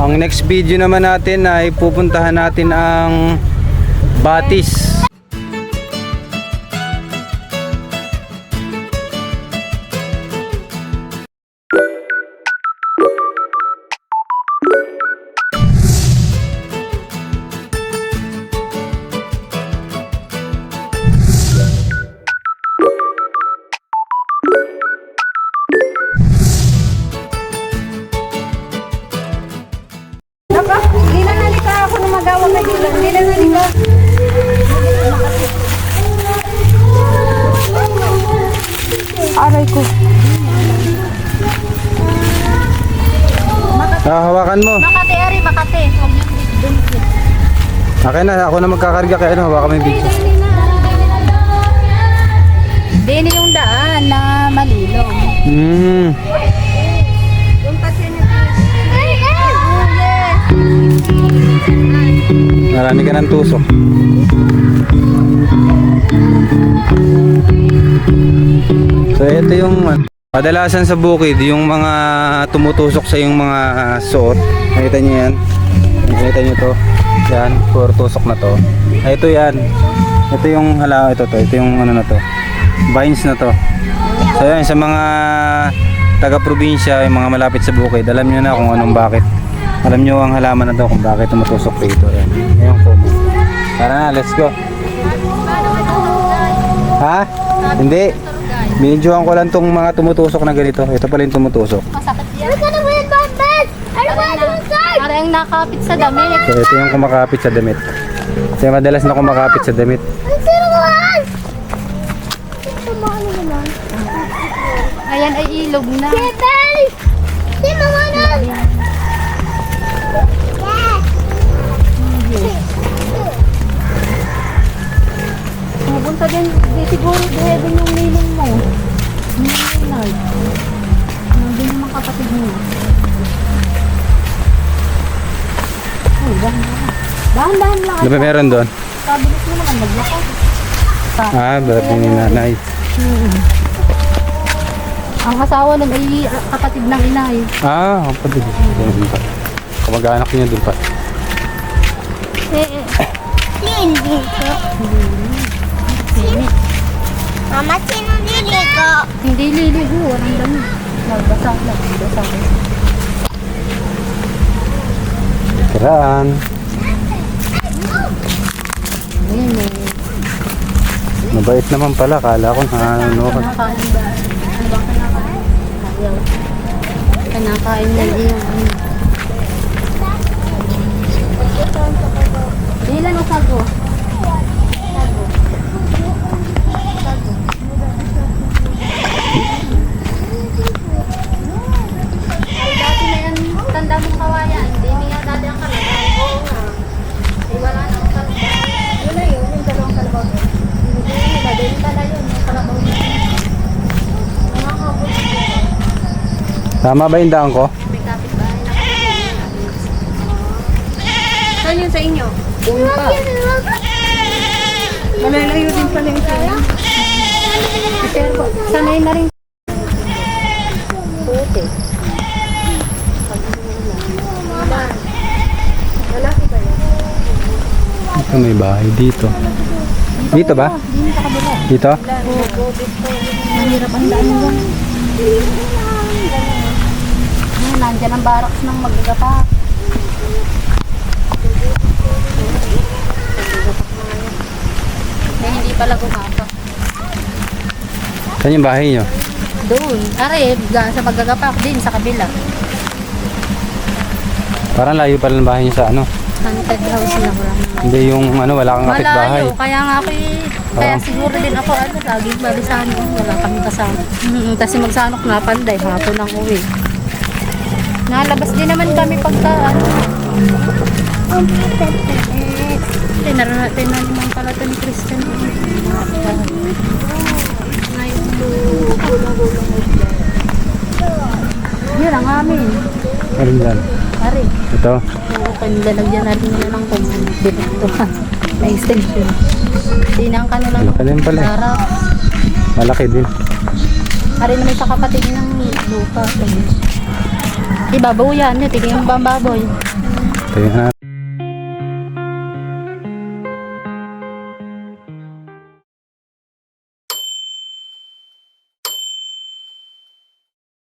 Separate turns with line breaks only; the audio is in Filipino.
Ang next video naman natin ay pupuntahan natin ang Batis.
Magawa kay Dylan. Hindi na nalika. Aray ko.
Ah, hawakan mo.
Makati, Ari, Makati. Huwag yung.
Akin na, ako na magkakarga kaya ano, hawakan mo yung video.
Dini yung daan na malilong.
Hmm. Marami ka ng tusok. So ito yung ano, kadalasan sa bukid, yung mga tumutusok sa yung mga ah, suot. Nakita niyo yan? Nakita niyo to? Yan, puro tusok na to. Ah, ito yan. Ito yung hala, ito to. Ito yung ano na to. Vines na to. So yan, sa mga taga-probinsya, yung mga malapit sa bukid, alam niyo na kung anong bakit. Alam niyo ang halaman na to kung bakit tumutusok dito. Yan. Ayan po. Tara na, let's go. Ha? Hindi. Binidyohan ko lang tong mga tumutusok na ganito. Ito pala yung tumutusok.
Masakit yan. Ano ba yung bambas? Ano ba yung Para yung nakapit sa damit.
So ito yung kumakapit sa damit. Kasi madalas na kumakapit sa damit.
Ang sinuhan! Ayan ay ilog na. Kebel! Di mga nan! Pupunta din, di siguro din yung ninong mo. Ninong. Nandun yung mga kapatid mo. Ay, dahan-dahan. Lang.
Ano ba meron doon?
Kabilis mo naman maglakad.
Ah, dapat ni nanay.
Ang asawa ay ah, kapatid ng inay.
Ah, kapatid. Doon pa. Kamag-anak niya doon pa.
Hindi ko. Mama, sinundili ko.
Hindi liligo, walang dami. Nagbasa lang, nagbasa lang.
Kiraan. Mabait naman pala. Kala ko na ano ka.
Kinakain ba? Ano ba kawayan. Hindi niya dati ang. Oo nga. Wala na ang kalabay. Yun na yun, yung dalawang kalabaw. Hindi pala yun, yung kalabaw niya. Mga kapos.
Tama ba yung daan ko?
May kapitbahay na Saan yun sa inyo? Doon pa. Malalayo din pala yung sa'yo. Pero sanay na rin. Puti. Lalaki ba yun?
Ito may bahay dito. Dito ba? Dito?
Mahirap ang daan mo. Ayun, Nandyan ang barracks ng magagapak. Eh, hindi pala gumapa.
Saan yung bahay niyo?
Doon. Are, sa magagapak din, sa kabila.
Parang layo pala ng bahay niyo sa ano.
Haunted house wala naman.
Hindi yung ano, wala kang kapitbahay.
Malayo, kaya nga ako eh, kaya
Oo.
siguro din ako ano, lagi bali sa ano, wala kami kasama. Mm, kasi magsanok na panday, hapon ang uwi. Nalabas din naman kami pagka ano. Tinara, tinaniman pala ito ni Kristen. Ngayon to, yun ang amin.
Ano yan?
Ari.
Ito.
Oo, kanilalagyan na rin nila ng kumun. Dito na extension. Tinang ka na lang.
Malaki din pala eh.
Harap.
Malaki din.
Ari naman sa kapatid ng lupa. Ibabaw yan. Tingin yung bambaboy.
Tingnan natin.